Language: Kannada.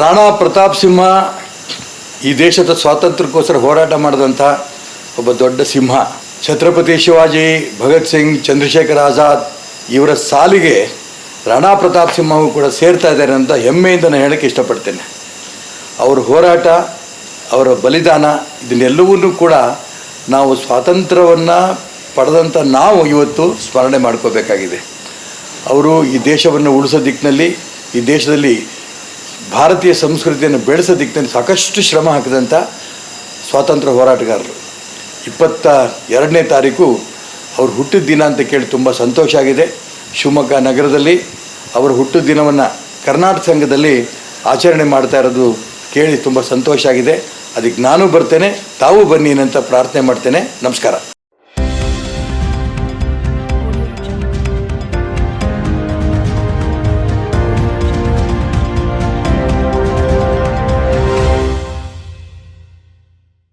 ರಾಣಾ ಪ್ರತಾಪ್ ಸಿಂಹ ಈ ದೇಶದ ಸ್ವಾತಂತ್ರ್ಯಕ್ಕೋಸ್ಕರ ಹೋರಾಟ ಮಾಡಿದಂಥ ಒಬ್ಬ ದೊಡ್ಡ ಸಿಂಹ. ಛತ್ರಪತಿ ಶಿವಾಜಿ, ಭಗತ್ ಸಿಂಗ್, ಚಂದ್ರಶೇಖರ್ ಆಜಾದ್ ಇವರ ಸಾಲಿಗೆ ರಾಣಾ ಪ್ರತಾಪ್ ಸಿಂಹವು ಕೂಡ ಸೇರ್ತಾ ಇದ್ದಾರೆ ಅಂತ ಹೆಮ್ಮೆಯಿಂದ ನಾನು ಹೇಳಕ್ಕೆ ಇಷ್ಟಪಡ್ತೇನೆ. ಅವರ ಹೋರಾಟ, ಅವರ ಬಲಿದಾನ ಇದನ್ನೆಲ್ಲವನ್ನೂ ಕೂಡ ನಾವು ಸ್ವಾತಂತ್ರ್ಯವನ್ನು ಪಡೆದಂಥ ನಾವು ಇವತ್ತು ಸ್ಮರಣೆ ಮಾಡ್ಕೋಬೇಕಾಗಿದೆ. ಅವರು ಈ ದೇಶವನ್ನು ಉಳಿಸೋ ದಿಕ್ಕಿನಲ್ಲಿ, ಈ ದೇಶದಲ್ಲಿ ಭಾರತೀಯ ಸಂಸ್ಕೃತಿಯನ್ನು ಬೆಳೆಸೋದಿಕ್ಕೆ ಸಾಕಷ್ಟು ಶ್ರಮ ಹಾಕಿದಂಥ ಸ್ವಾತಂತ್ರ್ಯ ಹೋರಾಟಗಾರರು. ಇಪ್ಪತ್ತ ಎರಡನೇ ತಾರೀಕು ಅವ್ರು ಹುಟ್ಟಿದ ದಿನ ಅಂತ ಕೇಳಿ ತುಂಬ ಸಂತೋಷ ಆಗಿದೆ. ಶಿವಮೊಗ್ಗ ನಗರದಲ್ಲಿ ಅವರ ಹುಟ್ಟಿದ ದಿನವನ್ನು ಕರ್ನಾಟಕ ಸಂಘದಲ್ಲಿ ಆಚರಣೆ ಮಾಡ್ತಾ ಇರೋದು ಕೇಳಿ ತುಂಬ ಸಂತೋಷ ಆಗಿದೆ. ಅದಕ್ಕೆ ನಾನು ಬರ್ತೇನೆ, ತಾವು ಬನ್ನಿ ಅಂತ ಪ್ರಾರ್ಥನೆ ಮಾಡ್ತೇನೆ. ನಮಸ್ಕಾರ.